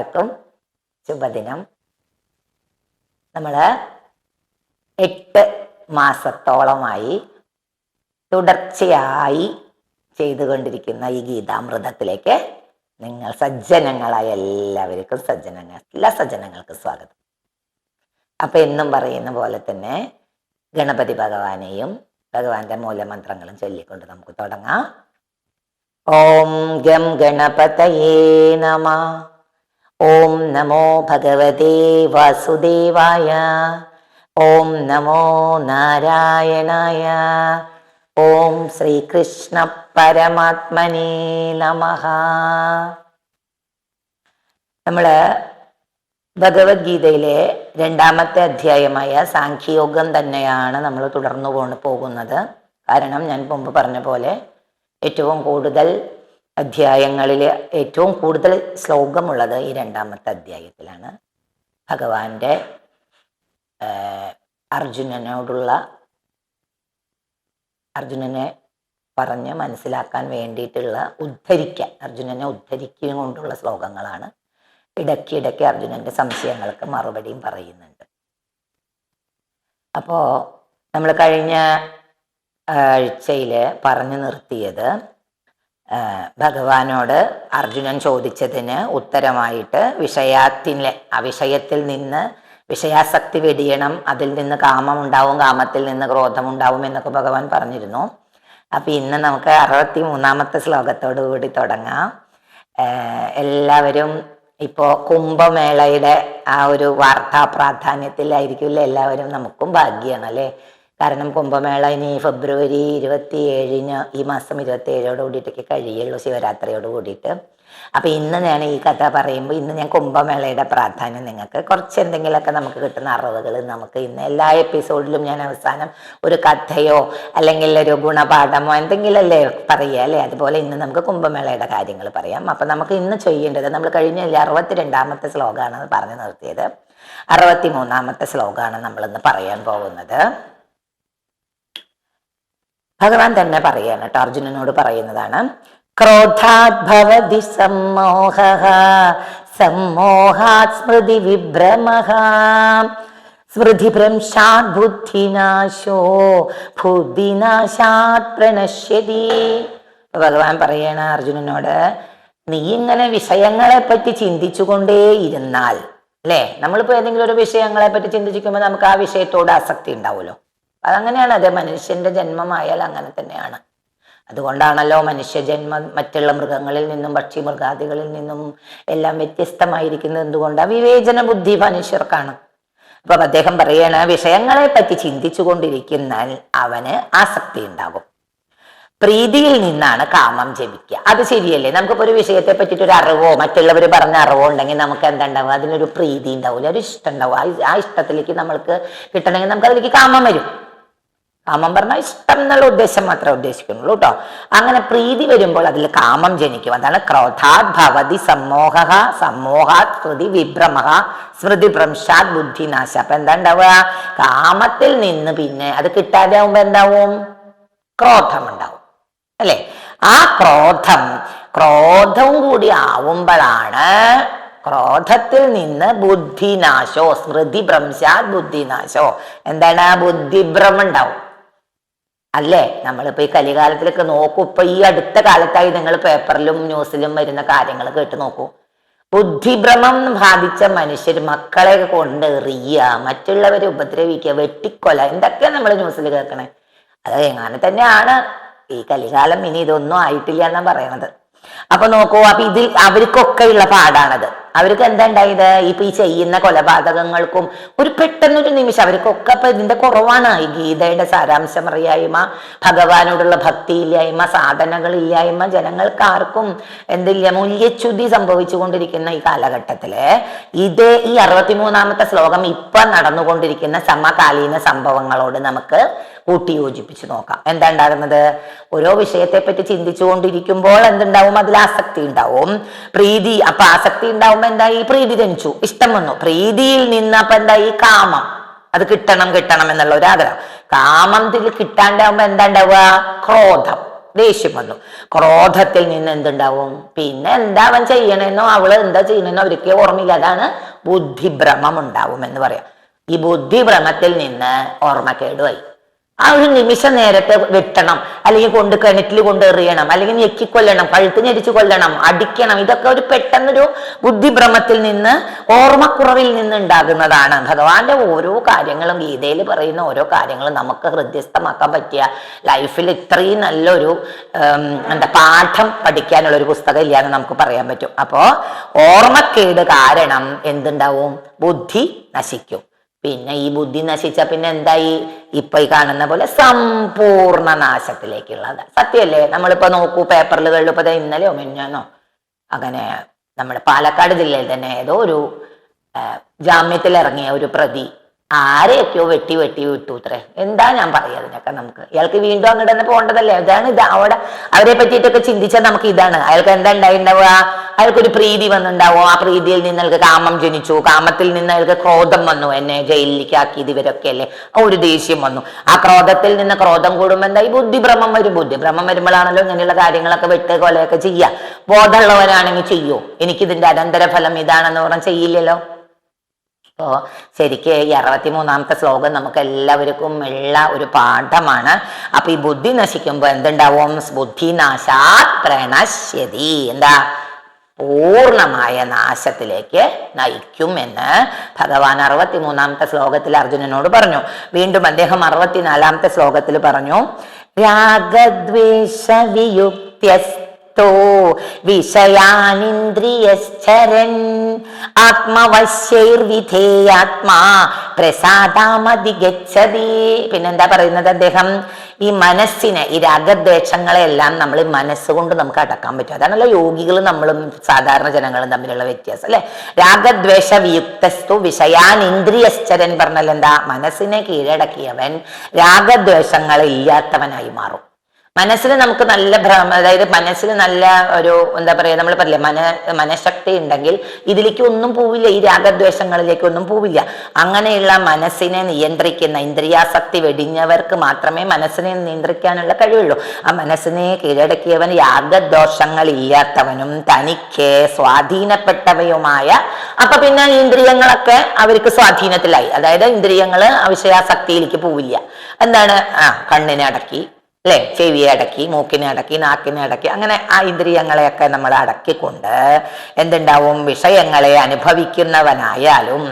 എല്ലാവർക്കും ശുഭദിനം. നമ്മൾ എട്ട് മാസത്തോളമായി തുടർച്ചയായി ചെയ്തുകൊണ്ടിരിക്കുന്ന ഈ ഗീതാമൃതത്തിലേക്ക് നിങ്ങൾ സജ്ജനങ്ങളായ എല്ലാവർക്കും സജ്ജനങ്ങൾ എല്ലാ സജ്ജനങ്ങൾക്കും സ്വാഗതം. അപ്പൊ എന്നും പറയുന്ന പോലെ തന്നെ ഗണപതി ഭഗവാനെയും ഭഗവാന്റെ മൂലമന്ത്രങ്ങളും ചൊല്ലിക്കൊണ്ട് നമുക്ക് തുടങ്ങാം. ഓം ഗം ഗണപതയേ നമ. ഓം നമോ ഭഗവതേ വാസുദേവായ. ഓം നമോ നാരായണായ. ഓം ശ്രീകൃഷ്ണ പരമാത്മനേ നമ. നമ്മൾ ഭഗവത്ഗീതയിലെ രണ്ടാമത്തെ അധ്യായമായ സാഖ്യയോഗം തന്നെയാണ് നമ്മൾ തുടർന്നു പോണ് പോകുന്നത്. കാരണം ഞാൻ മുമ്പ് പറഞ്ഞ പോലെ ഏറ്റവും കൂടുതൽ അധ്യായങ്ങളിൽ ഏറ്റവും കൂടുതൽ ശ്ലോകമുള്ളത് ഈ രണ്ടാമത്തെ അധ്യായത്തിലാണ്. ഭഗവാന്റെ അർജുനനോടുള്ള അർജുനനെ പറഞ്ഞ് മനസ്സിലാക്കാൻ വേണ്ടിയിട്ടുള്ള ഉദ്ധരിക്കാൻ അർജുനനെ ഉദ്ധരിക്കുക കൊണ്ടുള്ള ശ്ലോകങ്ങളാണ്. ഇടയ്ക്കിടയ്ക്ക് അർജുനന്റെ സംശയങ്ങൾക്ക് മറുപടിയും പറയുന്നുണ്ട്. അപ്പോ നമ്മൾ കഴിഞ്ഞ ആഴ്ചയിൽ പറഞ്ഞു നിർത്തിയത് ഭഗവാനോട് അർജുനൻ ചോദിച്ചതിന് ഉത്തരമായിട്ട് വിഷയത്തിലെ ആ വിഷയത്തിൽ നിന്ന് വിഷയാസക്തി വെടിയണം അതിൽ നിന്ന് കാമം ഉണ്ടാവും കാമത്തിൽ നിന്ന് ക്രോധം ഉണ്ടാവും എന്നൊക്കെ ഭഗവാൻ പറഞ്ഞിരുന്നു. അപ്പൊ ഇന്ന് നമുക്ക് അറുപത്തി മൂന്നാമത്തെ ശ്ലോകത്തോടു കൂടി തുടങ്ങാം. എല്ലാവരും ഇപ്പോ കുംഭമേളയുടെ ആ ഒരു വാർത്താ പ്രാധാന്യത്തിലായിരിക്കില്ല എല്ലാവരും നമുക്കും ഭാഗ്യമാണ് അല്ലേ? കാരണം കുംഭമേള ഇനി ഫെബ്രുവരി ഇരുപത്തി ഏഴിന് ഈ മാസം ഇരുപത്തി ഏഴോട് കൂടിയിട്ടൊക്കെ കഴിയുള്ളൂ ശിവരാത്രിയോട് കൂടിയിട്ട്. അപ്പൊ ഇന്ന് ഞാൻ ഈ കഥ പറയുമ്പോൾ ഇന്ന് ഞാൻ കുംഭമേളയുടെ പ്രാധാന്യം നിങ്ങൾക്ക് കുറച്ച് എന്തെങ്കിലുമൊക്കെ നമുക്ക് കിട്ടുന്ന അറിവുകൾ നമുക്ക് ഇന്ന് എല്ലാ എപ്പിസോഡിലും ഞാൻ അവസാനം ഒരു കഥയോ അല്ലെങ്കിൽ ഒരു ഗുണപാഠമോ എന്തെങ്കിലും അല്ലേ പറയുക അല്ലേ? അതുപോലെ ഇന്ന് നമുക്ക് കുംഭമേളയുടെ കാര്യങ്ങൾ പറയാം. അപ്പൊ നമുക്ക് ഇന്ന് ചെയ്യേണ്ടത് നമ്മൾ കഴിഞ്ഞ അറുപത്തിരണ്ടാമത്തെ ശ്ലോകമാണ് പറഞ്ഞു നിർത്തിയത്. അറുപത്തി മൂന്നാമത്തെ ശ്ലോകമാണ് നമ്മൾ ഇന്ന് പറയാൻ പോകുന്നത്. ഭഗവാൻ തന്നെ പറയാണ് കേട്ടോ അർജുനനോട് പറയുന്നതാണ്. ക്രോധാത് ഭവതി സമ്മോഹ സമ്മോഹാത് സ്മൃതി വിഭ്രമ സ്മൃതി ഭ്രംശാത് ബുദ്ധിനാശോ ബുദ്ധിനാശാത് പ്രണശ്യതി. ഭഗവാൻ പറയണ അർജുനനോട് നീ ഇങ്ങനെ വിഷയങ്ങളെ പറ്റി ചിന്തിച്ചുകൊണ്ടേ ഇരുന്നാൽ അല്ലേ നമ്മളിപ്പോ ഏതെങ്കിലും ഒരു വിഷയങ്ങളെ പറ്റി ചിന്തിച്ചിരിക്കുമ്പോൾ നമുക്ക് ആ വിഷയത്തോട് ആസക്തി ഉണ്ടാവുമല്ലോ. അതങ്ങനെയാണ് അതെ. മനുഷ്യന്റെ ജന്മമായാൽ അങ്ങനെ തന്നെയാണ്. അതുകൊണ്ടാണല്ലോ മനുഷ്യജന്മം മറ്റുള്ള മൃഗങ്ങളിൽ നിന്നും പക്ഷി മൃഗാദികളിൽ നിന്നും എല്ലാം വ്യത്യസ്തമായിരിക്കുന്നത്. എന്തുകൊണ്ട്? വിവേചന ബുദ്ധി മനുഷ്യർക്കാണ്. അപ്പൊ അദ്ദേഹം പറയണ വിഷയങ്ങളെ പറ്റി ചിന്തിച്ചു കൊണ്ടിരിക്കുന്നാൽ അവന് ആസക്തി ഉണ്ടാകും. പ്രീതിയിൽ നിന്നാണ് കാമം ജപിക്കുക. അത് ശരിയല്ലേ? നമുക്കിപ്പോ ഒരു വിഷയത്തെ പറ്റിയിട്ട് ഒരു അറിവോ മറ്റുള്ളവർ പറഞ്ഞ അറിവോ ഉണ്ടെങ്കിൽ നമുക്ക് എന്തുണ്ടാവും? അതിനൊരു പ്രീതി ഉണ്ടാവില്ല ഒരു ഇഷ്ടം ഉണ്ടാവും. ആ ഇഷ്ടത്തിലേക്ക് നമ്മൾക്ക് കിട്ടണമെങ്കിൽ നമുക്ക് അതിലേക്ക് കാമം വരും. കാമം പറഞ്ഞാൽ ഇഷ്ടം എന്നുള്ള ഉദ്ദേശം മാത്രമേ ഉദ്ദേശിക്കുന്നുള്ളൂ കേട്ടോ അങ്ങനെ പ്രീതി വരുമ്പോൾ അതിൽ കാമം ജനിക്കും. അതാണ് ക്രോധാത് ഭവതി സമ്മോഹ സമ്മോഹാത് സ്മൃതി വിഭ്രമ സ്മൃതി ഭ്രംശാത് ബുദ്ധിനാശ. അപ്പൊ എന്താ ഉണ്ടാവുക? കാമത്തിൽ നിന്ന് പിന്നെ അത് കിട്ടാതെ ആവുമ്പോ എന്താവും? ക്രോധം ഉണ്ടാവും. അല്ലെ? ആ ക്രോധം ക്രോധവും കൂടി ആവുമ്പോഴാണ് ക്രോധത്തിൽ നിന്ന് ബുദ്ധിനാശോ സ്മൃതി ഭ്രംശാത് ബുദ്ധിനാശോ. എന്താണ്? ബുദ്ധിഭ്രമം ഉണ്ടാവും. അല്ലേ? നമ്മളിപ്പോ ഈ കലികാലത്തിലൊക്കെ നോക്കൂ. ഇപ്പൊ ഈ അടുത്ത കാലത്തായി നിങ്ങൾ പേപ്പറിലും ന്യൂസിലും വരുന്ന കാര്യങ്ങൾ കേട്ട് നോക്കൂ. ബുദ്ധിഭ്രമം ബാധിച്ച മനുഷ്യർ മക്കളെ കൊണ്ട് എറിയുക മറ്റുള്ളവരെ ഉപദ്രവിക്കുക വെട്ടിക്കൊല എന്തൊക്കെയാ നമ്മൾ ന്യൂസിൽ കേൾക്കണേ? അത് എങ്ങനെ തന്നെയാണ്. ഈ കലികാലം ഇനി ഇതൊന്നും ആയിട്ടില്ല എന്നാ പറയണത്. അപ്പൊ നോക്കൂ അപ്പൊ ഇതിൽ അവർക്കൊക്കെ ഉള്ള പാടാണത്. അവർക്ക് എന്താ ഉണ്ടായത്? ഇപ്പൊ ഈ ചെയ്യുന്ന കൊലപാതകങ്ങൾക്കും ഒരു പെട്ടെന്നൊരു നിമിഷം അവർക്കൊക്കെ അപ്പൊ ഇതിന്റെ കുറവാണ്. ഈ ഗീതയുടെ സാരാംശം അറിയായ്മ ഭഗവാനോടുള്ള ഭക്തിയില്ലായ്മ സാധനകളില്ലായ്മ ജനങ്ങൾക്ക് ആർക്കും എന്തില്ല മൂല്യച്യുതി സംഭവിച്ചുകൊണ്ടിരിക്കുന്ന ഈ കാലഘട്ടത്തിൽ ഇതേ ഈ അറുപത്തിമൂന്നാമത്തെ ശ്ലോകം ഇപ്പൊ നടന്നുകൊണ്ടിരിക്കുന്ന സമകാലീന സംഭവങ്ങളോട് നമുക്ക് കൂട്ടിയോജിപ്പിച്ച് നോക്കാം. എന്താ ഉണ്ടാകുന്നത് ഓരോ വിഷയത്തെ പറ്റി ചിന്തിച്ചുകൊണ്ടിരിക്കുമ്പോൾ എന്തുണ്ടാവും? അതിൽ ആസക്തി ഉണ്ടാവും. പ്രീതി അപ്പൊ ആസക്തി ഉണ്ടാവുമ്പോ എന്തായി പ്രീതി ജനിച്ചു. ഇഷ്ടം വന്നു. പ്രീതിയിൽ നിന്ന് അപ്പൊ എന്തായി കാമം. അത് കിട്ടണം കിട്ടണം എന്നുള്ള ഒരു ആഗ്രഹം. കാമത്തിൽ കിട്ടാണ്ടാവുമ്പോ എന്താ ഉണ്ടാവുക? ക്രോധം. ദേഷ്യം വന്നു. ക്രോധത്തിൽ നിന്ന് എന്തുണ്ടാവും? പിന്നെ എന്താ അവൻ ചെയ്യണമെന്നോ അവൾ എന്താ ചെയ്യണമെന്നോ അവർക്ക് ഓർമ്മയില്ല. അതാണ് ബുദ്ധിഭ്രമം ഉണ്ടാവും എന്ന് പറയാം. ഈ ബുദ്ധിഭ്രമത്തിൽ നിന്ന് ഓർമ്മക്കേടുമായി ആ ഒരു നിമിഷ നേരത്തെ വെട്ടണം അല്ലെങ്കിൽ കൊണ്ട് കിണറ്റിൽ കൊണ്ട് എറിയണം അല്ലെങ്കിൽ ഞെക്കിക്കൊല്ലണം കഴുത്ത് ഞെരിച്ചു കൊല്ലണം അടിക്കണം. ഇതൊക്കെ ഒരു പെട്ടെന്നൊരു ബുദ്ധിഭ്രമത്തിൽ നിന്ന് ഓർമ്മക്കുറവിൽ നിന്ന് ഉണ്ടാകുന്നതാണ്. ഭഗവാന്റെ ഓരോ കാര്യങ്ങളും ഗീതയിൽ പറയുന്ന ഓരോ കാര്യങ്ങളും നമുക്ക് ഹൃദ്യസ്ഥമാക്കാൻ പറ്റിയ ലൈഫിൽ ഇത്രയും നല്ലൊരു എന്താ പാഠം പഠിക്കാനുള്ള ഒരു പുസ്തകം ഇല്ലാന്ന് നമുക്ക് പറയാൻ പറ്റും. അപ്പോ ഓർമ്മക്കേട് കാരണം എന്തുണ്ടാവും? ബുദ്ധി നശിക്കും. പിന്നെ ഈ ബുദ്ധി നശിച്ച പിന്നെ എന്തായി? ഇപ്പൊ ഈ കാണുന്ന പോലെ സമ്പൂർണ നാശത്തിലേക്കുള്ളത്. സത്യമല്ലേ? നമ്മളിപ്പോ നോക്കൂ പേപ്പറുകളിൽ ഇപ്പൊ ഇന്നലെയോ മിന്നാനോ അങ്ങനെ നമ്മുടെ പാലക്കാട് ജില്ലയിൽ തന്നെ ഏതോ ഒരു ജാമ്യത്തിൽ ഇറങ്ങിയ ഒരു പ്രതി ആരെയൊക്കെയോ വെട്ടി വെട്ടി വിട്ടു ഇത്രേ? എന്താ ഞാൻ പറയാ അതിനൊക്കെ നമുക്ക്? ഇയാൾക്ക് വീണ്ടും അങ്ങോട്ട് തന്നെ പോകേണ്ടതല്ലേ? അതാണ് ഇത്. അവിടെ അവരെ പറ്റിയിട്ടൊക്കെ ചിന്തിച്ചാൽ നമുക്ക് ഇതാണ്. അയാൾക്ക് എന്താ ഉണ്ടായിണ്ടാവുക? അയാൾക്കൊരു പ്രീതി വന്നുണ്ടാവോ? ആ പ്രീതിയിൽ നിന്ന് അയാൾക്ക് കാമം ജനിച്ചു. കാമത്തിൽ നിന്ന് അയാൾക്ക് ക്രോധം വന്നു. എന്നെ ജയിലിലേക്ക് ആക്കിയത് ഇവരൊക്കെ അല്ലേ ഒരു ദേഷ്യം വന്നു. ആ ക്രോധത്തിൽ നിന്ന് ക്രോധം കൂടുമ്പോൾ എന്തായി? ബുദ്ധിഭ്രമം വരും. ബുദ്ധിഭ്രമം വരുമ്പോഴാണല്ലോ ഇങ്ങനെയുള്ള കാര്യങ്ങളൊക്കെ വെട്ട് കൊലയൊക്കെ ചെയ്യുക ബോധമുള്ളവരാണെങ്കിൽ ചെയ്യൂ. എനിക്കിതിന്റെ അനന്തരഫലം ഇതാണെന്ന് പറഞ്ഞാൽ ചെയ്യില്ലല്ലോ. അപ്പോ ശരിക്ക് ഈ അറുപത്തി മൂന്നാമത്തെ ശ്ലോകം നമുക്ക് എല്ലാവർക്കും ഉള്ള ഒരു പാഠമാണ്. അപ്പൊ ഈ ബുദ്ധി നശിക്കുമ്പോൾ എന്തുണ്ടാവും? ബുദ്ധി നാശാത് പ്രണശ്യതി. എന്താ? പൂർണമായ നാശത്തിലേക്ക് നയിക്കും എന്ന് ഭഗവാൻ അറുപത്തി മൂന്നാമത്തെ ശ്ലോകത്തിൽ അർജുനനോട് പറഞ്ഞു. വീണ്ടും അദ്ദേഹം അറുപത്തിനാലാമത്തെ ശ്ലോകത്തിൽ പറഞ്ഞു. രാഗദ്വേഷ വിയുക്തോ വിഷയാനിന്ദ്രിയശ്ചരൻ. ആത്മവശ്യൈർവിധേയാത്മാ. പ്രസാദാമതിഗച്ഛതി പിന്നെന്താ പറയുന്നത് അദ്ദേഹം? ഈ മനസ്സിനെ ഈ രാഗദ്വേഷങ്ങളെല്ലാം നമ്മൾ മനസ്സുകൊണ്ട് നമുക്ക് അടക്കാൻ പറ്റും. അതാണല്ലോ യോഗികൾ നമ്മളും സാധാരണ ജനങ്ങളും തമ്മിലുള്ള വ്യത്യാസം അല്ലെ? രാഗദ്വേഷ വിയുക്തസ്തു വിഷയാൻ ഇന്ദ്രിയശ്ചരൻ പറഞ്ഞാൽ എന്താ? മനസ്സിനെ കീഴടക്കിയവൻ രാഗദ്വേഷങ്ങളില്ലാത്തവനായി മാറും. മനസ്സിന് നമുക്ക് നല്ല ഭ്രമ അതായത് മനസ്സിന് നല്ല ഒരു എന്താ പറയുക നമ്മൾ പറയില്ലേ മന മനഃശക്തി ഉണ്ടെങ്കിൽ ഇതിലേക്ക് ഒന്നും പോവില്ല ഈ രാഗദ്വേഷങ്ങളിലേക്ക് ഒന്നും പോവില്ല. അങ്ങനെയുള്ള മനസ്സിനെ നിയന്ത്രിക്കുന്ന ഇന്ദ്രിയാസക്തി വെടിഞ്ഞവർക്ക് മാത്രമേ മനസ്സിനെ നിയന്ത്രിക്കാനുള്ള കഴിവുള്ളൂ. ആ മനസ്സിനെ കീഴടക്കിയവൻ യാഗദോഷങ്ങൾ ഇല്ലാത്തവനും തനിക്ക് സ്വാധീനപ്പെട്ടവയുമായ അപ്പൊ പിന്നെ ഇന്ദ്രിയങ്ങളൊക്കെ അവർക്ക് സ്വാധീനത്തിലായി. അതായത് ഇന്ദ്രിയങ്ങൾ വിഷയാസക്തിയിലേക്ക് പോവില്ല. എന്താണ്? ആ കണ്ണിനെ അടക്കി. അല്ലെ ചെവിയെ അടക്കി മൂക്കിനെ അടക്കി നാക്കിനെ അടക്കി അങ്ങനെ ആ ഇന്ദ്രിയങ്ങളെയൊക്കെ നമ്മൾ അടക്കിക്കൊണ്ട് എന്തുണ്ടാവും? വിഷയങ്ങളെ അനുഭവിക്കുന്നവനായാലും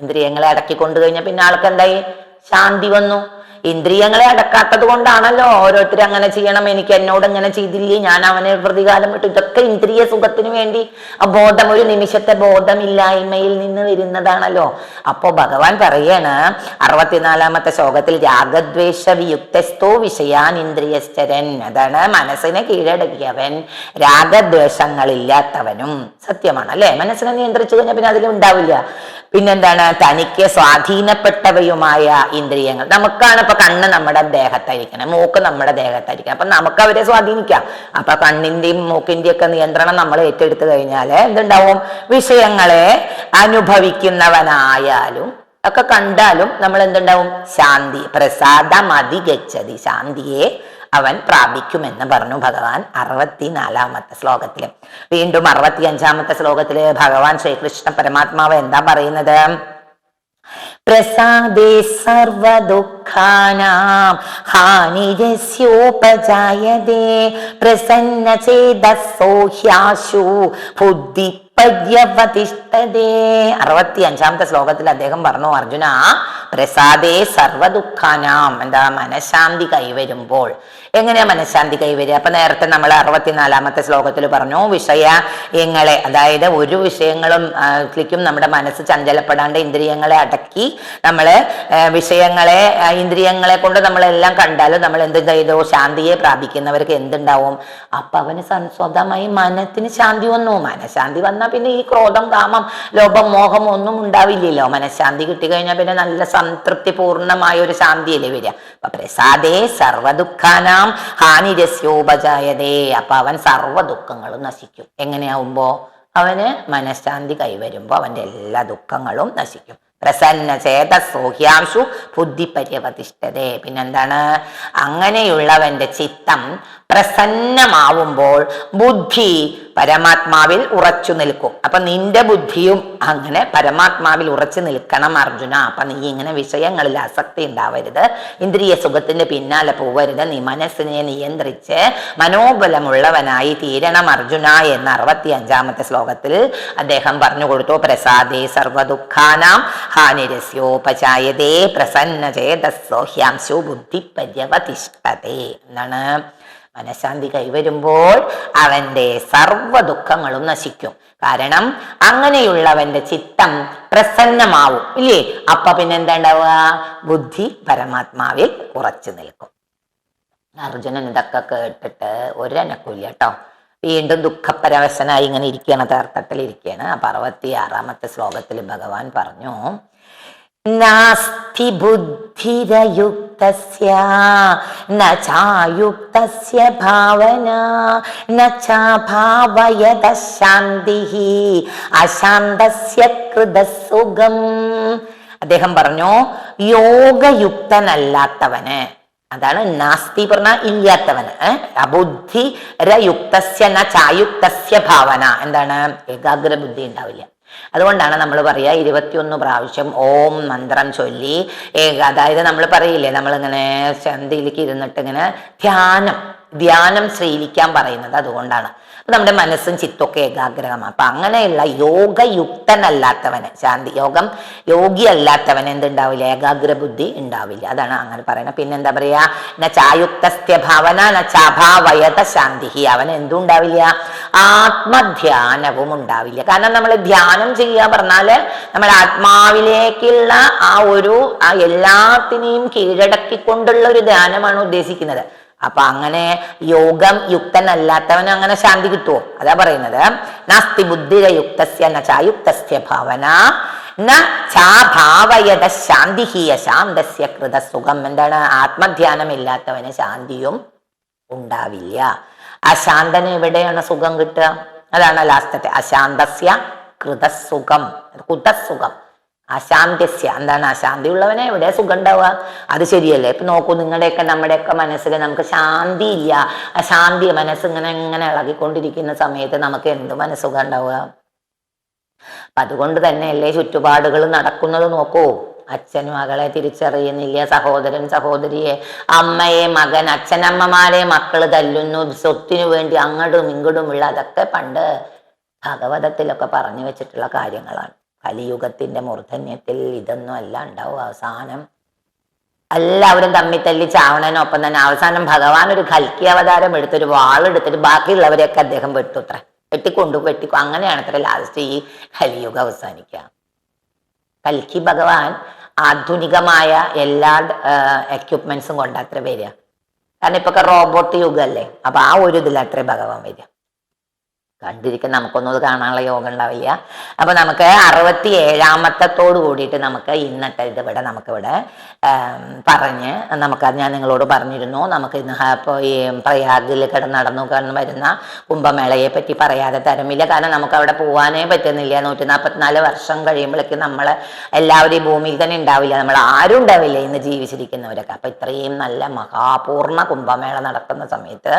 ഇന്ദ്രിയങ്ങളെ അടക്കിക്കൊണ്ട് കഴിഞ്ഞ പിന്നെ ആൾക്കെന്തായി ശാന്തി വന്നു. ഇന്ദ്രിയങ്ങളെ അടക്കാത്തത് കൊണ്ടാണല്ലോ ഓരോരുത്തർ അങ്ങനെ ചെയ്യണം എനിക്ക് എന്നോട് അങ്ങനെ ചെയ്തില്ലേ ഞാൻ അവനെ പ്രതികാരം വിട്ടു. ഇതൊക്കെ ഇന്ദ്രിയ സുഖത്തിന് വേണ്ടി ബോധം ഒരു നിമിഷത്തെ ബോധമില്ലായ്മയിൽ നിന്ന് വരുന്നതാണല്ലോ. അപ്പോ ഭഗവാൻ പറയാണ് അറുപത്തിനാലാമത്തെ ശ്ലോകത്തിൽ രാഗദ്വേഷ വിയുക്തസ്തോ വിഷയാൻ ഇന്ദ്രിയസ്ഥരൻ അതാണ് മനസ്സിനെ കീഴടക്കിയവൻ രാഗദ്വേഷങ്ങളില്ലാത്തവനും. സത്യമാണ് അല്ലെ മനസ്സിനെ നിയന്ത്രിച്ചു കഴിഞ്ഞാൽ പിന്നെ അതിലുണ്ടാവില്ല പിന്നെന്താണ്? തനിക്ക് സ്വാധീനപ്പെട്ടവയുമായ ഇന്ദ്രിയങ്ങൾ. നമുക്കാണ് ഇപ്പൊ കണ്ണ് നമ്മുടെ ദേഹത്തായിരിക്കണം മൂക്ക് നമ്മുടെ ദേഹത്തായിരിക്കണം. അപ്പൊ നമുക്ക് അവരെ സ്വാധീനിക്കാം. അപ്പൊ കണ്ണിന്റെയും മൂക്കിന്റെയും ഒക്കെ നിയന്ത്രണം നമ്മൾ ഏറ്റെടുത്തു കഴിഞ്ഞാൽ എന്തുണ്ടാവും? വിഷയങ്ങളെ അനുഭവിക്കുന്നവനായാലും ഒക്കെ കണ്ടാലും നമ്മൾ എന്തുണ്ടാവും? ശാന്തി പ്രസാദം ഗച്ഛതി ശാന്തിയെ അവൻ പ്രാപിക്കുമെന്ന് പറഞ്ഞു ഭഗവാൻ അറുപത്തിനാലാമത്തെ ശ്ലോകത്തിൽ. വീണ്ടും അറുപത്തി അഞ്ചാമത്തെ ശ്ലോകത്തിൽ ഭഗവാൻ ശ്രീകൃഷ്ണ പരമാത്മാവ് എന്താ പറയുന്നത്? പ്രസാദേ സർവദുഃഖാനാം. ഹാനിരസ്യോപജായതേ പ്രസന്ന ചേതസോഹ്യാശു ബുദ്ധി പര്യവതിഷ്ഠതേ അറുപത്തി അഞ്ചാമത്തെ ശ്ലോകത്തിൽ അദ്ദേഹം പറഞ്ഞു അർജുന പ്രസാദേ സർവദുഃഖാനാം. എന്താ മനഃശാന്തി കൈവരുമ്പോൾ. എങ്ങനെയാ മനഃശാന്തി കൈവരിക? അപ്പൊ നേരത്തെ നമ്മൾ അറുപത്തിനാലാമത്തെ ശ്ലോകത്തിൽ പറഞ്ഞു വിഷയങ്ങളെ അതായത് ഒരു വിഷയങ്ങളും ക്ലിക്കും നമ്മുടെ മനസ്സ് ചഞ്ചലപ്പെടാണ്ട് ഇന്ദ്രിയങ്ങളെ അടക്കി നമ്മൾ വിഷയങ്ങളെ ഇന്ദ്രിയങ്ങളെ കൊണ്ട് നമ്മളെല്ലാം കണ്ടാലും നമ്മൾ എന്ത് ചെയ്തു? ശാന്തിയെ പ്രാപിക്കുന്നവർക്ക് എന്തുണ്ടാവും? അപ്പൊ അവന് സ്വന്തമായി മനത്തിന് ശാന്തി വന്നു. മനഃശാന്തി വന്നാൽ പിന്നെ ഈ ക്രോധം കാമം ലോഭം മോഹം ഒന്നും ഉണ്ടാവില്ലല്ലോ. മനഃശാന്തി കിട്ടിക്കഴിഞ്ഞാൽ പിന്നെ നല്ല സംതൃപ്തി പൂർണമായ ഒരു ശാന്തിയല്ലേ വരിക. അപ്പൊ പ്രസാദേ സർവദുഃഖാനാം ഹാനിരസ്യോപജായതേ. അപ്പൊ അവൻ സർവ ദുഃഖങ്ങളും നശിക്കും. എങ്ങനെയാവുമ്പോ? അവന് മനഃശാന്തി കൈവരുമ്പോ അവന്റെ എല്ലാ ദുഃഖങ്ങളും നശിക്കും. പ്രസന്ന ചേത സോഹ്യാംശു ബുദ്ധി പര്യവതിഷ്ഠതേ. പിന്നെന്താണ്? അങ്ങനെയുള്ളവന്റെ ചിത്തം പ്രസന്നമാവുമ്പോൾ ബുദ്ധി പരമാത്മാവിൽ ഉറച്ചു നിൽക്കും. അപ്പൊ നിന്റെ ബുദ്ധിയും അങ്ങനെ പരമാത്മാവിൽ ഉറച്ചു നിൽക്കണം അർജുന. അപ്പൊ നീ ഇങ്ങനെ വിഷയങ്ങളിൽ ആസക്തി ഉണ്ടാവരുത്. ഇന്ദ്രിയ സുഖത്തിന്റെ പിന്നാലെ പോവരുത്. നീ മനസ്സിനെ നിയന്ത്രിച്ച് മനോബലമുള്ളവനായി തീരണം അർജുന എന്ന അറുപത്തി അഞ്ചാമത്തെ ശ്ലോകത്തിൽ അദ്ദേഹം പറഞ്ഞു കൊടുത്തു. പ്രസാദേ സർവദുഃഖാനാം ഹാനിരസ്യോപചായതേ പ്രസന്ന ചേതസ്സോ ബുദ്ധി പര്യവതിഷ്ഠതേ എന്നാണ് മനഃശാന്തി കൈവരുമ്പോൾ അവന്റെ സർവ ദുഃഖങ്ങളും നശിക്കും. കാരണം അങ്ങനെയുള്ളവന്റെ ചിത്തം പ്രസന്നമാവും ഇല്ലേ? അപ്പൊ പിന്നെ എന്താ ഉണ്ടാവുക ബുദ്ധി പരമാത്മാവിൽ ഉറച്ചു നിൽക്കും. അർജുനൻ ഇതൊക്കെ കേട്ടിട്ട് ഒരനക്കൂല കേട്ടോ. വീണ്ടും ദുഃഖപരവശനായി ഇങ്ങനെ ഇരിക്കുകയാണ് തേർത്തട്ടിലിരിക്കുകയാണ് അപ്പൊ അറുപത്തി ആറാമത്തെ ശ്ലോകത്തിൽ ഭഗവാൻ പറഞ്ഞു നാസ്തി ചായുക്തസ്യ ഭാവന ന ചാഭാവയത അദ്ദേഹം പറഞ്ഞു യോഗയുക്തനല്ലാത്തവന് അതാണ് നാസ്തി പറഞ്ഞ ഇല്ലാത്തവന്? അബുദ്ധി രയുക്തസ്യ ന ചായുക്തസ്യ ഭാവന എന്താണ്? ഏകാഗ്ര ബുദ്ധി ഉണ്ടാവില്ല. അതുകൊണ്ടാണ് നമ്മൾ പറയുക ഇരുപത്തിയൊന്ന് പ്രാവശ്യം ഓം മന്ത്രം ചൊല്ലി അതായത് നമ്മൾ പറയില്ലേ നമ്മളിങ്ങനെ ചന്തയിലേക്ക് ഇരുന്നിട്ട് ഇങ്ങനെ ധ്യാനം. ധ്യാനം ശീലിക്കാൻ പറയുന്നത് അതുകൊണ്ടാണ്. നമ്മുടെ മനസ്സും ചിത്തൊക്കെ ഏകാഗ്രഹമാണ്. അപ്പൊ അങ്ങനെയുള്ള യോഗയുക്തനല്ലാത്തവന് ശാന്തി യോഗം യോഗി അല്ലാത്തവന് എന്തുണ്ടാവില്ല? ഏകാഗ്ര ബുദ്ധി ഉണ്ടാവില്ല. അതാണ് അങ്ങനെ പറയുന്നത്. പിന്നെ എന്താ പറയാ? ന ചായുക്തസ്യ ഭാവന ന ചാഭാവയത ശാന്തി അവൻ എന്തും ഉണ്ടാവില്ല ആത്മധ്യാനവും ഉണ്ടാവില്ല. കാരണം നമ്മൾ ധ്യാനം ചെയ്യുക പറഞ്ഞാൽ നമ്മൾ ആത്മാവിലേക്കുള്ള ആ ഒരു ആ എല്ലാത്തിനെയും കീഴടക്കിക്കൊണ്ടുള്ള ഒരു ധ്യാനമാണ് ഉദ്ദേശിക്കുന്നത്. അപ്പൊ അങ്ങനെ യോഗം യുക്തനല്ലാത്തവന് അങ്ങനെ ശാന്തി കിട്ടുമോ അതാ പറയുന്നത്. നാസ്തി ബുദ്ധിരയുക്തസ്യ ന ചായുക്തസ്യ ഭാവന. ന ചാഭാവയത ശാന്തിഹീയ ശാന്തസ്യ കൃത സുഖം എന്താണ്? ആത്മധ്യാനമില്ലാത്തവന് ശാന്തിയും ഉണ്ടാവില്ല. അശാന്തന് എവിടെയാണ് സുഖം കിട്ടുക? അതാണ് ലാസ്റ്റത്തെ. അശാന്തസ്യ കൃതസുഖം. കൃതസുഖം. അശാന്തിസ്യ എന്താണ് അശാന്തി ഉള്ളവനെ എവിടെ സുഖം ഉണ്ടാവുക അത് ശരിയല്ലേ? ഇപ്പൊ നോക്കൂ നിങ്ങളുടെയൊക്കെ നമ്മുടെയൊക്കെ മനസ്സിൽ നമുക്ക് ശാന്തി ഇല്ല അശാന്തി മനസ്സ് ഇങ്ങനെ ഇങ്ങനെ ഇളകിക്കൊണ്ടിരിക്കുന്ന സമയത്ത് നമുക്ക് എന്ത് മനസ്സുഖം ഉണ്ടാവുക അപ്പൊ അതുകൊണ്ട് തന്നെയല്ലേ ചുറ്റുപാടുകൾ നടക്കുന്നത് നോക്കൂ. അച്ഛൻ മകളെ തിരിച്ചറിയുന്നില്ല. സഹോദരൻ സഹോദരിയെ അമ്മയെ മകൻ അച്ഛനമ്മമാരെ മക്കൾ തല്ലുന്നു. സ്വത്തിനു വേണ്ടി അങ്ങോട്ടും ഇങ്ങോട്ടുമുള്ള അതൊക്കെ പണ്ട് ഭഗവതത്തിലൊക്കെ പറഞ്ഞു വെച്ചിട്ടുള്ള കാര്യങ്ങളാണ്. കലിയുഗത്തിന്റെ മൂർധന്യത്തിൽ ഇതൊന്നും അല്ല ഉണ്ടാവും അവസാനം എല്ലാവരും തമ്മി തല്ലി ചാവണനൊപ്പം തന്നെ. അവസാനം ഭഗവാൻ ഒരു കൽക്കി അവതാരം എടുത്തൊരു വാളെടുത്തിട്ട് ബാക്കിയുള്ളവരെയൊക്കെ അദ്ദേഹം വെട്ടുത്രേ വെട്ടിക്കൊണ്ടു വെട്ടിക്കോ അങ്ങനെയാണ് അത്ര ലാസ്റ്റ് ഈ കലിയുഗം അവസാനിക്കുക. കൽക്കി ഭഗവാൻ ആധുനികമായ എല്ലാ എക്യുപ്മെന്റ്സും കൊണ്ടത്ര വരിക. കാരണം ഇപ്പൊക്കെ റോബോട്ട് യുഗമല്ലേ അപ്പൊ ആ ഒരു ഇതിലത്രേ ഭഗവാൻ വരിക. കണ്ടിരിക്കാൻ നമുക്കൊന്നും അത് കാണാനുള്ള യോഗം ഉണ്ടാവില്ല. അപ്പൊ നമുക്ക് അറുപത്തി ഏഴാമത്തത്തോട് കൂടിയിട്ട് നമുക്ക് ഇന്നത്തെ ഇവിടെ നമുക്കിവിടെ പറഞ്ഞ് നമുക്ക് ഞാൻ നിങ്ങളോട് പറഞ്ഞിരുന്നു. നമുക്ക് ഇന്ന് ഇപ്പോൾ ഈ പ്രയാഗിൽ കിടന്ന് നടന്നു കിടന്ന് വരുന്ന കുംഭമേളയെ പറ്റി പറയാതെ തരമില്ല. കാരണം നമുക്ക് അവിടെ പോകാനേ പറ്റുന്നില്ല. നൂറ്റി നാൽപ്പത്തിനാല് വർഷം കഴിയുമ്പോഴേക്കും നമ്മൾ എല്ലാവരും ഈ ഭൂമിയിൽ തന്നെ ഉണ്ടാവില്ല. നമ്മൾ ആരും ഉണ്ടാവില്ല ഇന്ന് ജീവിച്ചിരിക്കുന്നവരൊക്കെ. അപ്പൊ ഇത്രയും നല്ല മഹാപൂർണ കുംഭമേള നടക്കുന്ന സമയത്ത്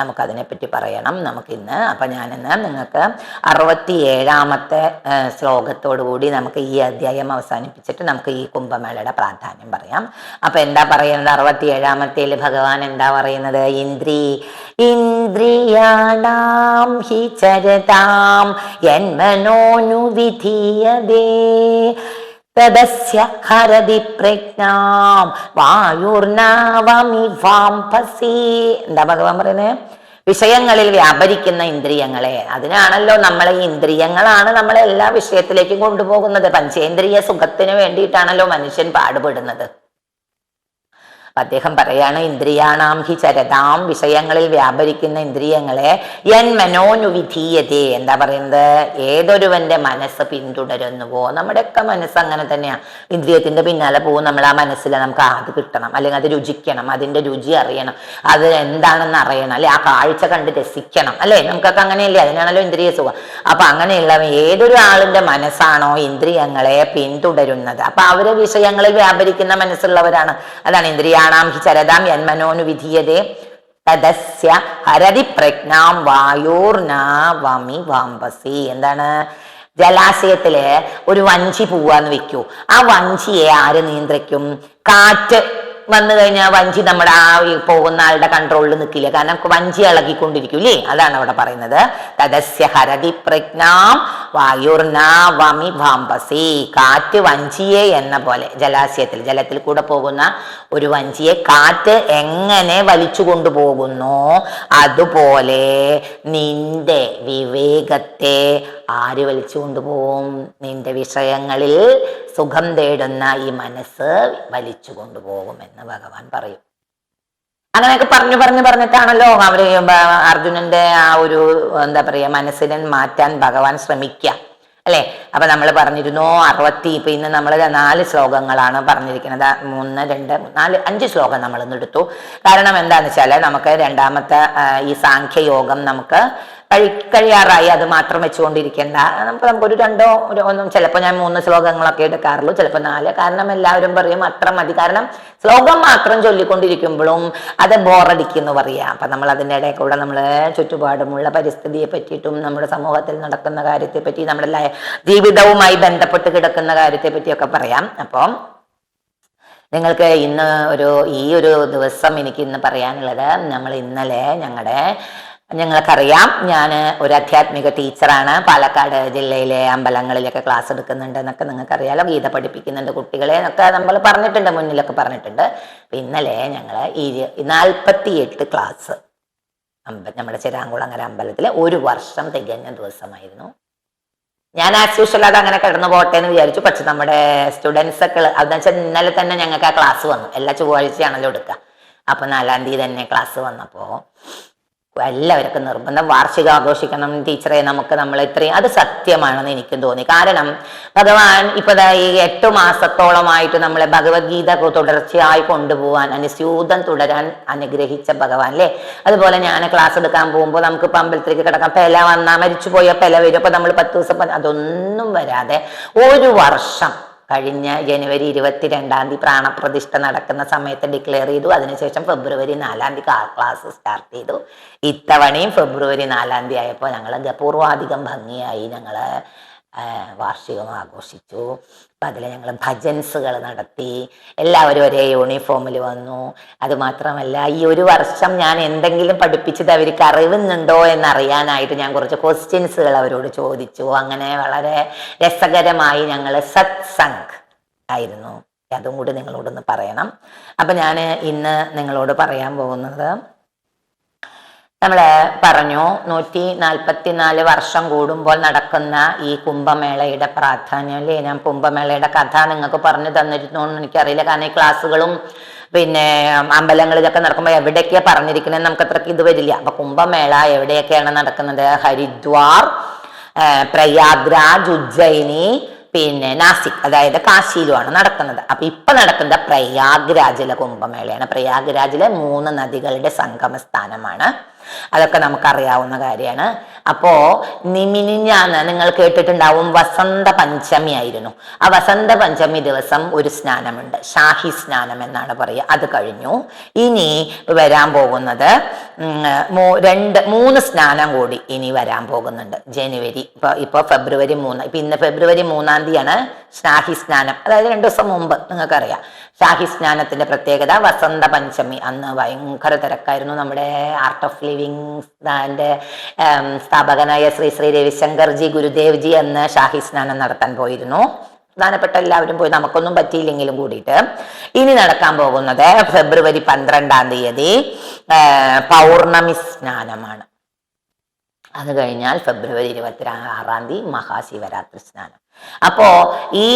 നമുക്കതിനെപ്പറ്റി പറയണം. നമുക്കിന്ന് അപ്പൊ ഞാനിന്ന് നിങ്ങൾക്ക് അറുപത്തി ഏഴാമത്തെ ശ്ലോകത്തോടു കൂടി നമുക്ക് ഈ അധ്യായം അവസാനിപ്പിച്ചിട്ട് നമുക്ക് ഈ കുംഭമേളയുടെ പ്രാധാന്യം പറയാം. അപ്പൊ എന്താ പറയുന്നത്? അറുപത്തി ഏഴാമത്തേൽ ഭഗവാൻ എന്താ പറയുന്നത്? ഇന്ദ്രി ഇന്ദ്രിയാണാം ഹി ചരതാം യന്മനോനു വിധീയതേ. തദസ്യ ഹരതി പ്രജ്ഞാം എന്താ ഭഗവാൻ പറയുന്നത്? വിഷയങ്ങളിൽ വ്യാപരിക്കുന്ന ഇന്ദ്രിയങ്ങളെ. അതിനാണല്ലോ നമ്മളെ ഈ ഇന്ദ്രിയങ്ങളാണ് നമ്മളെ എല്ലാ വിഷയത്തിലേക്കും കൊണ്ടുപോകുന്നത്. പഞ്ചേന്ദ്രിയ സുഖത്തിന് വേണ്ടിയിട്ടാണല്ലോ മനുഷ്യൻ പാടുപെടുന്നത്. അദ്ദേഹം പറയാണ് ഇന്ദ്രിയാണാം ഹി ചരതാം വിഷയങ്ങളിൽ വ്യാപരിക്കുന്ന ഇന്ദ്രിയങ്ങളെ യൻ മനോനുവിധീയതേ എന്താ പറയുന്നത്? ഏതൊരുവന്റെ മനസ്സ് പിന്തുടരുന്നുവോ? നമ്മുടെയൊക്കെ മനസ്സ് അങ്ങനെ തന്നെയാണ് ഇന്ദ്രിയത്തിന്റെ പിന്നാലെ പോകും നമ്മൾ ആ മനസ്സിൽ നമുക്ക് അത് കിട്ടണം അല്ലെങ്കിൽ അത് രുചിക്കണം അതിന്റെ രുചി അറിയണം അത് എന്താണെന്ന് അറിയണം അല്ലെ ആ കാഴ്ച കണ്ട് രസിക്കണം അല്ലെ? നമുക്കൊക്കെ അങ്ങനെയല്ലേ? അതിനാണല്ലോ ഇന്ദ്രിയ സുഖം. അപ്പൊ അങ്ങനെയുള്ള ഏതൊരു ആളിന്റെ മനസ്സാണോ ഇന്ദ്രിയങ്ങളെ പിന്തുടരുന്നത്? അപ്പൊ അവരെ വിഷയങ്ങളിൽ വ്യാപരിക്കുന്ന മനസ്സുള്ളവരാണ്. അതാണ് ഇന്ദ്രിയാണാം ഹി ചരതാം യന്മനോനു വിധീയതേ. തദസ്യ ഹരതി പ്രജ്ഞാം വായോർനാവമി വാമ്പസി എന്താണ്? ജലാശയത്തിൽ ഒരു വഞ്ചി പോവാന്ന് വെക്കൂ. ആ വഞ്ചിയെ ആര് നിയന്ത്രിക്കും? കാറ്റ്. വന്നു കഴിഞ്ഞാൽ വഞ്ചി നമ്മുടെ ആ പോകുന്ന ആളുടെ കൺട്രോളിൽ നിൽക്കില്ല കാരണം വഞ്ചി ഇളകിക്കൊണ്ടിരിക്കും ഇല്ലേ അതാണ് അവിടെ പറയുന്നത്. തദസ്യ ഹരതി പ്രജ്ഞാം വായുർനാവമി ഭാമ്പസി കാറ്റ് വഞ്ചിയെ എന്ന പോലെ ജലാശയത്തിൽ ജലത്തിൽ കൂടെ പോകുന്ന ഒരു വഞ്ചിയെ കാറ്റ് എങ്ങനെ വലിച്ചു കൊണ്ടുപോകുന്നു അതുപോലെ നിന്റെ വിവേകത്തെ ആര് വലിച്ചു കൊണ്ടുപോകും നിന്റെ വിഷയങ്ങളിൽ സുഖം തേടുന്ന ഈ മനസ്സ് വലിച്ചു കൊണ്ടുപോകുമെന്ന് ഭഗവാൻ പറയും. അങ്ങനെയൊക്കെ പറഞ്ഞു പറഞ്ഞു പറഞ്ഞിട്ടാണല്ലോ അവർ അർജുനന്റെ ആ ഒരു എന്താ പറയാ മനസ്സിനെ മാറ്റാൻ ഭഗവാൻ ശ്രമിക്കുക അല്ലെ? അപ്പൊ നമ്മൾ പറഞ്ഞിരുന്നു അറുപത്തി ഇപ്പൊ ഇന്ന് നമ്മൾ നാല് ശ്ലോകങ്ങളാണ് പറഞ്ഞിരിക്കുന്നത്. മൂന്ന് രണ്ട് നാല് അഞ്ച് ശ്ലോകം നമ്മൾ ഇന്ന് എടുത്തു. കാരണം എന്താന്ന് വെച്ചാൽ നമുക്ക് രണ്ടാമത്തെ ഈ സാഖ്യയോഗം നമുക്ക് കഴി കഴിയാറായി അത് മാത്രം വെച്ചുകൊണ്ടിരിക്കേണ്ട. നമുക്ക് നമുക്കൊരു രണ്ടോ ഒരു ഒന്നും ചിലപ്പോൾ ഞാൻ മൂന്ന് ശ്ലോകങ്ങളൊക്കെ എടുക്കാറുള്ളൂ ചിലപ്പോൾ നാല്. കാരണം എല്ലാവരും പറയും അത്ര മതി. കാരണം ശ്ലോകം മാത്രം ചൊല്ലിക്കൊണ്ടിരിക്കുമ്പോഴും അത് ബോറടിക്കുന്നു പറയാം. അപ്പം നമ്മൾ ഇടയിൽ കൂടെ നമ്മൾ ചുറ്റുപാടുമുള്ള പരിസ്ഥിതിയെ പറ്റിയിട്ടും നമ്മുടെ സമൂഹത്തിൽ നടക്കുന്ന കാര്യത്തെ പറ്റി നമ്മുടെ ജീവിതവുമായി ബന്ധപ്പെട്ട് കിടക്കുന്ന കാര്യത്തെ പറ്റിയൊക്കെ പറയാം. അപ്പം നിങ്ങൾക്ക് ഇന്ന് ഒരു ഈ ഒരു ദിവസം എനിക്ക് ഇന്ന് പറയാനുള്ളത് നമ്മൾ ഇന്നലെ ഞങ്ങളുടെ ഞങ്ങൾക്കറിയാം ഞാൻ ഒരു അധ്യാത്മിക ടീച്ചറാണ്. പാലക്കാട് ജില്ലയിലെ അമ്പലങ്ങളിലൊക്കെ ക്ലാസ് എടുക്കുന്നുണ്ട് എന്നൊക്കെ നിങ്ങൾക്കറിയാലോ. ഗീത പഠിപ്പിക്കുന്നുണ്ട് കുട്ടികളെ എന്നൊക്കെ നമ്മൾ പറഞ്ഞിട്ടുണ്ട് മുന്നിലൊക്കെ പറഞ്ഞിട്ടുണ്ട്. ഇന്നലെ ഞങ്ങൾ ഈ നാൽപ്പത്തി എട്ട് ക്ലാസ് അമ്പ നമ്മുടെ ചിരാങ്കുളങ്ങര അമ്പലത്തിൽ ഒരു വർഷം തികഞ്ഞ ദിവസമായിരുന്നു. ഞാൻ ആസ് യൂഷ്വൽ അത് അങ്ങനെ കിടന്നു പോട്ടെ എന്ന് വിചാരിച്ചു. പക്ഷെ നമ്മുടെ സ്റ്റുഡൻസ് ഒക്കെ അതെന്ന് വെച്ചാൽ ഇന്നലെ തന്നെ ഞങ്ങൾക്ക് ആ ക്ലാസ് വന്നു. എല്ലാ ചൊവ്വാഴ്ചയാണല്ലോ എടുക്കുക. അപ്പൊ നാലാം തീയതി തന്നെ ക്ലാസ് വന്നപ്പോ എല്ലാവർക്കും നിർബന്ധം. വാർഷികം ആഘോഷിക്കണം. ടീച്ചറെ നമുക്ക് നമ്മൾ ഇത്രയും അത് സത്യമാണെന്ന് എനിക്കും തോന്നി. കാരണം ഭഗവാൻ ഇപ്പൊ ഈ എട്ട് മാസത്തോളമായിട്ട് നമ്മളെ ഭഗവത്ഗീത തുടർച്ചയായി കൊണ്ടുപോകാൻ അനുസ്യൂതം തുടരാൻ അനുഗ്രഹിച്ച ഭഗവാൻ അല്ലേ? അതുപോലെ ഞാൻ ക്ലാസ് എടുക്കാൻ പോകുമ്പോൾ നമുക്ക് അമ്പലത്തിലേക്ക് കിടക്കാം. പെല വന്നാൽ മരിച്ചു പോയാൽ പെല വരും. അപ്പൊ നമ്മൾ പത്ത് ദിവസം അതൊന്നും വരാതെ ഒരു വർഷം കഴിഞ്ഞ ജനുവരി ഇരുപത്തിരണ്ടാം തീയതി പ്രാണപ്രതിഷ്ഠ നടക്കുന്ന സമയത്ത് ഡിക്ലെയർ ചെയ്തു. അതിനുശേഷം ഫെബ്രുവരി നാലാം തീയതി ക്ലാസ് സ്റ്റാർട്ട് ചെയ്തു. ഇത്തവണയും ഫെബ്രുവരി നാലാം തീയതി ആയപ്പോൾ ഞങ്ങൾ പൂർവാധികം ഭംഗിയായി ഞങ്ങൾ വാർഷികം ആഘോഷിച്ചു. അപ്പം അതിൽ ഞങ്ങൾ ഭജൻസുകൾ നടത്തി. എല്ലാവരും ഒരേ യൂണിഫോമിൽ വന്നു. അതുമാത്രമല്ല ഈ ഒരു വർഷം ഞാൻ എന്തെങ്കിലും പഠിപ്പിച്ചത് അവർക്ക് അറിവുന്നുണ്ടോ എന്നറിയാനായിട്ട് ഞാൻ കുറച്ച് ക്വസ്റ്റ്യൻസുകൾ അവരോട് ചോദിച്ചു. അങ്ങനെ വളരെ രസകരമായി ഞങ്ങൾ സത്സംഗ് ആയിരുന്നു. അതും കൂടി നിങ്ങളോടൊന്ന് പറയണം. അപ്പം ഞാൻ ഇന്ന് നിങ്ങളോട് പറയാൻ പോകുന്നത് നമ്മൾ പറഞ്ഞു നൂറ്റി നാൽപ്പത്തിനാല് വർഷം കൂടുമ്പോൾ നടക്കുന്ന ഈ കുംഭമേളയുടെ പ്രാധാന്യം അല്ലേ? ഞാൻ കുംഭമേളയുടെ കഥ നിങ്ങൾക്ക് പറഞ്ഞു തന്നിരുന്നു എന്ന് എനിക്കറിയില്ല. കാരണം ഈ ക്ലാസ്സുകളും പിന്നെ അമ്പലങ്ങളിലൊക്കെ നടക്കുമ്പോൾ എവിടെയൊക്കെയാ പറഞ്ഞിരിക്കുന്നത് നമുക്ക് അത്രയ്ക്ക് ഇത് വരില്ല. അപ്പൊ കുംഭമേള എവിടെയൊക്കെയാണ് നടക്കുന്നത്? ഹരിദ്വാർ പ്രയാഗ്രാജ് ഉജ്ജയിനി പിന്നെ നാസിക് അതായത് കാശിയിലുമാണ് നടക്കുന്നത്. അപ്പൊ ഇപ്പൊ നടക്കുന്ന പ്രയാഗ്രാജിലെ കുംഭമേളയാണ്. പ്രയാഗ്രാജിലെ മൂന്ന് നദികളുടെ സംഗമ സ്ഥാനമാണ് അതൊക്കെ നമുക്കറിയാവുന്ന കാര്യമാണ്. അപ്പോ നിമിനിഞ്ഞാന്ന് നിങ്ങൾ കേട്ടിട്ടുണ്ടാവും വസന്ത പഞ്ചമി ആയിരുന്നു. ആ വസന്ത പഞ്ചമി ദിവസം ഒരു സ്നാനമുണ്ട്. ഷാഹി സ്നാനം എന്നാണ് പറയുക. അത് കഴിഞ്ഞു. ഇനി വരാൻ പോകുന്നത് രണ്ട് മൂന്ന് സ്നാനം കൂടി ഇനി വരാൻ പോകുന്നുണ്ട്. ജനുവരി ഇപ്പൊ ഇപ്പൊ ഫെബ്രുവരി മൂന്ന് ഇപ്പൊ ഇന്ന് ഫെബ്രുവരി മൂന്നാം തീയതിയാണ് ഷാഹി സ്നാനം. അതായത് രണ്ടു ദിവസം മുമ്പ് നിങ്ങൾക്കറിയാം. ഷാഹി സ്നാനത്തിന്റെ പ്രത്യേകത വസന്ത പഞ്ചമി. അന്ന് ഭയങ്കര തിരക്കായിരുന്നു. നമ്മുടെ ആർട്ട് ഓഫ് ലിവിങ് സ്ഥാപകനായ ശ്രീ ശ്രീ രവിശങ്കർജി ഗുരുദേവ്ജി എന്ന് ഷാഹി സ്നാനം നടത്താൻ പോയിരുന്നു. പ്രധാനപ്പെട്ട എല്ലാവരും പോയി. നമുക്കൊന്നും പറ്റിയില്ലെങ്കിലും കൂടിയിട്ട്. ഇനി നടക്കാൻ പോകുന്നത് ഫെബ്രുവരി പന്ത്രണ്ടാം തീയതി പൗർണമി സ്നാനമാണ്. അത് കഴിഞ്ഞാൽ ഫെബ്രുവരി ഇരുപത്തി ആറാം തീയതി മഹാശിവരാത്രി സ്നാനം. അപ്പോ ഈ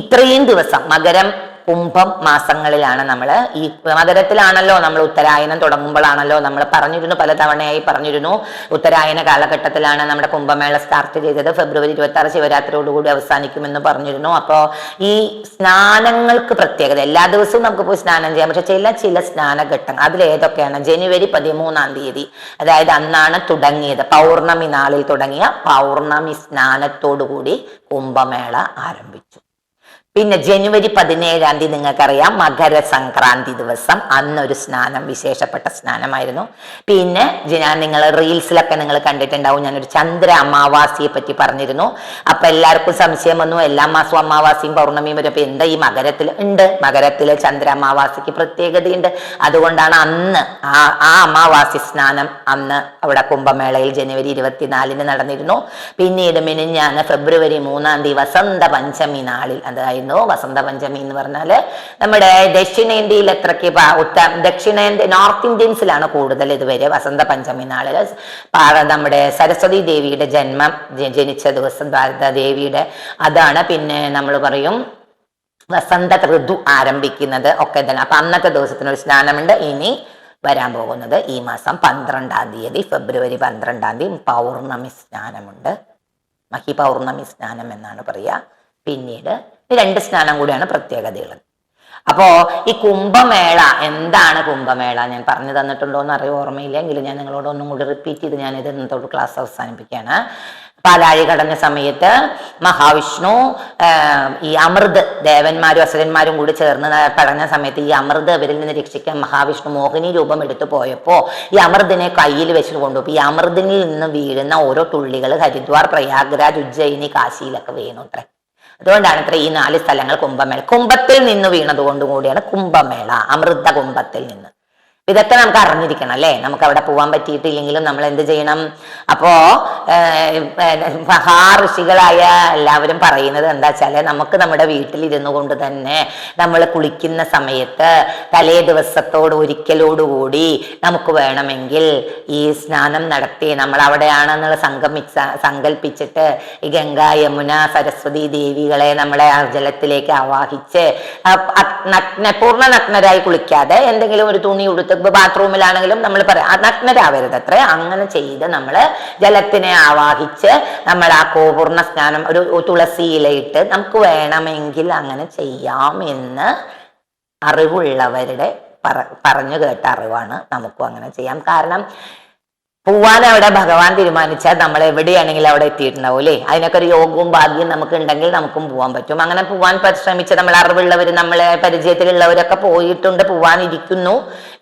ഇത്രയും ദിവസം മകരം കുംഭം മാസങ്ങളിലാണ് നമ്മൾ ഈ മകരത്തിലാണല്ലോ നമ്മൾ ഉത്തരായനം തുടങ്ങുമ്പോഴാണല്ലോ നമ്മൾ പറഞ്ഞിരുന്നു പല തവണയായി പറഞ്ഞിരുന്നു. ഉത്തരായന കാലഘട്ടത്തിലാണ് നമ്മുടെ കുംഭമേള സ്റ്റാർട്ട് ചെയ്തത്. ഫെബ്രുവരി ഇരുപത്തി ആറ് ശിവരാത്രിയോടുകൂടി അവസാനിക്കുമെന്ന് പറഞ്ഞിരുന്നു. അപ്പോൾ ഈ സ്നാനങ്ങൾക്ക് പ്രത്യേകത എല്ലാ ദിവസവും നമുക്ക് പോയി സ്നാനം ചെയ്യാം. പക്ഷെ ചില ചില സ്നാനഘട്ടങ്ങൾ അതിലേതൊക്കെയാണ്? ജനുവരി പതിമൂന്നാം തീയതി അതായത് അന്നാണ് തുടങ്ങിയത്. പൗർണമി നാളിൽ തുടങ്ങിയ പൗർണമി സ്നാനത്തോടുകൂടി കുംഭമേള ആരംഭിച്ചു. പിന്നെ ജനുവരി പതിനേഴാം തീയതി നിങ്ങൾക്കറിയാം മകര സംക്രാന്തി ദിവസം. അന്നൊരു സ്നാനം വിശേഷപ്പെട്ട സ്നാനമായിരുന്നു. പിന്നെ ഞാൻ നിങ്ങൾ റീൽസിലൊക്കെ നിങ്ങൾ കണ്ടിട്ടുണ്ടാവും. ഞാനൊരു ചന്ദ്ര അമാവാസിയെ പറ്റി പറഞ്ഞിരുന്നു. അപ്പൊ എല്ലാവർക്കും സംശയം വന്നു. എല്ലാ മാസവും അമാവാസിയും പൗർണമിയും വരും. അപ്പൊ എന്താ ഈ മകരത്തിൽ? ഉണ്ട്. മകരത്തിൽ ചന്ദ്ര അമാവാസിക്ക് പ്രത്യേകതയുണ്ട്. അതുകൊണ്ടാണ് അന്ന് ആ ആ അമാവാസി സ്നാനം അന്ന് അവിടെ കുംഭമേളയിൽ ജനുവരി ഇരുപത്തിനാലിന് നടന്നിരുന്നു. പിന്നീട് മിനിഞ്ഞാന്ന് ഫെബ്രുവരി മൂന്നാം തീയതി വസന്ത പഞ്ചമി നാളിൽ അതായിരുന്നു വസന്ത പഞ്ചമി എന്ന് പറഞ്ഞാൽ. നമ്മുടെ ദക്ഷിണേന്ത്യയിൽ എത്രക്ക് ഉത്ത ദക്ഷിണേന്ത്യ നോർത്ത് ഇന്ത്യൻസിലാണ് കൂടുതൽ ഇതുവരെ വസന്ത പഞ്ചമി പാ- നമ്മുടെ സരസ്വതി ദേവിയുടെ ജന്മം ജനിച്ച ദിവസം ദേവിയുടെ അതാണ്. പിന്നെ നമ്മൾ പറയും വസന്ത ഋതു ആരംഭിക്കുന്നത് ഒക്കെ തന്നെ. അപ്പൊ അന്നത്തെ ദിവസത്തിന് ഒരു സ്നാനമുണ്ട്. ഇനി വരാൻ പോകുന്നത് ഈ മാസം പന്ത്രണ്ടാം തീയതി ഫെബ്രുവരി പന്ത്രണ്ടാം തീയതി പൗർണമി സ്നാനമുണ്ട്. മഹി പൗർണമി സ്നാനം എന്നാണ് പറയുക. പിന്നീട് രണ്ട് സ്നാനം കൂടിയാണ് പ്രത്യേകതയുള്ളത്. അപ്പോ ഈ കുംഭമേള എന്താണ് കുംഭമേള? ഞാൻ പറഞ്ഞു തന്നിട്ടുണ്ടോ എന്ന് അറിയ ഓർമ്മയില്ലെങ്കിൽ ഞാൻ നിങ്ങളോട് ഒന്നും കൂടി റിപ്പീറ്റ് ചെയ്ത് ഞാൻ ഇത് ഇന്നത്തോട് ക്ലാസ് അവസാനിപ്പിക്കുകയാണ്. പാലാഴി കടഞ്ഞ സമയത്ത് മഹാവിഷ്ണു ഈ അമൃത് ദേവന്മാരും അസുരന്മാരും കൂടി ചേർന്ന് ന- പടഞ്ഞ സമയത്ത് ഈ അമൃത് അവരിൽ നിന്ന് രക്ഷിക്കാൻ മഹാവിഷ്ണു മോഹിനി രൂപം എടുത്തു പോയപ്പോൾ ഈ അമൃതിനെ കയ്യിൽ വെച്ചിട്ട് കൊണ്ടുപോയി ഈ അമൃതിനിൽ നിന്ന് വീഴുന്ന ഓരോ തുള്ളികൾ ഹരിദ്വാർ പ്രയാഗ്രാജ് ഉജ്ജയിനി കാശിയിലൊക്കെ വീണു അത്രേ. അതുകൊണ്ടാണ് ഇത്ര ഈ നാല് സ്ഥലങ്ങൾ കുംഭമേള. കുംഭത്തിൽ നിന്ന് വീണത് കൊണ്ട് കൂടിയാണ് കുംഭമേള അമൃത കുംഭത്തിൽ നിന്ന്. ഇതൊക്കെ നമുക്ക് അറിഞ്ഞിരിക്കണം അല്ലേ? നമുക്ക് അവിടെ പോകാൻ പറ്റിയിട്ടില്ലെങ്കിലും നമ്മൾ എന്ത് ചെയ്യണം? അപ്പോ മഹാ ഋഷികളായ മഹാഋഷികളായ എല്ലാവരും പറയുന്നത് എന്താ വെച്ചാൽ നമുക്ക് നമ്മുടെ വീട്ടിലിരുന്നു കൊണ്ട് തന്നെ നമ്മൾ കുളിക്കുന്ന സമയത്ത് തലേ ദിവസത്തോട് ഒരിക്കലോടുകൂടി നമുക്ക് വേണമെങ്കിൽ ഈ സ്നാനം നടത്തി നമ്മൾ അവിടെയാണെന്നുള്ള സംഗമിച്ച സങ്കല്പിച്ചിട്ട് ഈ ഗംഗ യമുന സരസ്വതി ദേവികളെ നമ്മളെ ജലത്തിലേക്ക് ആവാഹിച്ച് നഗ്ന പൂർണ നഗ്നരായി കുളിക്കാതെ എന്തെങ്കിലും ഒരു തുണി ഉടുത്ത് ബാത്റൂമിലാണെങ്കിലും നമ്മൾ പറയാം നഗ്നരാവരുത് അത്ര. അങ്ങനെ ചെയ്ത് നമ്മൾ ജലത്തിനെ ആവാഹിച്ച് നമ്മൾ ആ കോപൂർണ സ്നാനം ഒരു ഒരു തുളസി ഇലയിട്ട് നമുക്ക് വേണമെങ്കിൽ അങ്ങനെ ചെയ്യാം എന്ന് അറിവുള്ളവരുടെ പറ പറഞ്ഞു കേട്ട അറിവാണ് നമുക്കും അങ്ങനെ ചെയ്യാം. കാരണം പോവാൻ അവിടെ ഭഗവാൻ തീരുമാനിച്ചാൽ നമ്മൾ എവിടെയാണെങ്കിലും അവിടെ എത്തിയിട്ടുണ്ടാവും അല്ലേ? അതിനൊക്കെ ഒരു യോഗവും ഭാഗ്യം നമുക്ക് ഉണ്ടെങ്കിൽ നമുക്കും പോകാൻ പറ്റും. അങ്ങനെ പോവാൻ പരിശ്രമിച്ച നമ്മൾ അറിവുള്ളവർ നമ്മളെ പരിചയത്തിലുള്ളവരൊക്കെ പോയിട്ടുണ്ട് പോവാനിരിക്കുന്നു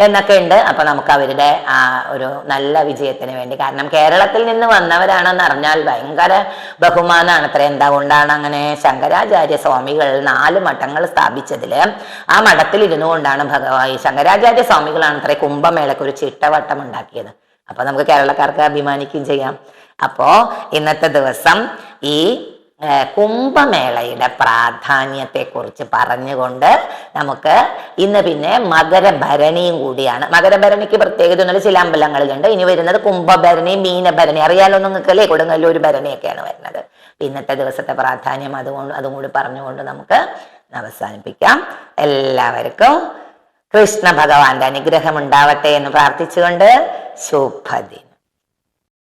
എന്നൊക്കെ ഉണ്ട്. അപ്പൊ നമുക്ക് അവരുടെ ആ ഒരു നല്ല വിജയത്തിന് വേണ്ടി. കാരണം കേരളത്തിൽ നിന്ന് വന്നവരാണെന്ന് അറിഞ്ഞാൽ ഭയങ്കര ബഹുമാനാണ് അത്ര. എന്താ കൊണ്ടാണ് അങ്ങനെ ശങ്കരാചാര്യ സ്വാമികൾ നാല് മഠങ്ങൾ സ്ഥാപിച്ചതിൽ ആ മഠത്തിൽ ഇരുന്നു കൊണ്ടാണ് ഭഗവാൻ ശങ്കരാചാര്യ സ്വാമികളാണ് അത്ര കുംഭമേളക്ക് ഒരു ചിട്ടവട്ടം ഉണ്ടാക്കിയത്. അപ്പൊ നമുക്ക് കേരളക്കാർക്ക് അഭിമാനിക്കുകയും ചെയ്യാം. അപ്പോ ഇന്നത്തെ ദിവസം ഈ കുംഭമേളയുടെ പ്രാധാന്യത്തെ കുറിച്ച് പറഞ്ഞുകൊണ്ട് നമുക്ക് ഇന്ന് പിന്നെ മകരഭരണിയും കൂടിയാണ്. മകരഭരണിക്ക് പ്രത്യേകത ഒന്നുമില്ല ചില അമ്പലങ്ങളിലുണ്ട്. ഇനി വരുന്നത് കുംഭഭരണി മീനഭരണി. അറിയാലോ നിങ്ങൾക്ക് അല്ലേ കൊടുങ്ങല്ലൂർ ഭരണിയൊക്കെയാണ് വരുന്നത്. ഇന്നത്തെ ദിവസത്തെ പ്രാധാന്യം അതുകൊണ്ട് അതും കൂടി പറഞ്ഞുകൊണ്ട് നമുക്ക് അവസാനിപ്പിക്കാം. എല്ലാവർക്കും കൃഷ്ണ ഭഗവാന്റെ അനുഗ്രഹം ഉണ്ടാവട്ടെ എന്ന് പ്രാർത്ഥിച്ചുകൊണ്ട് ശുഭദിനം.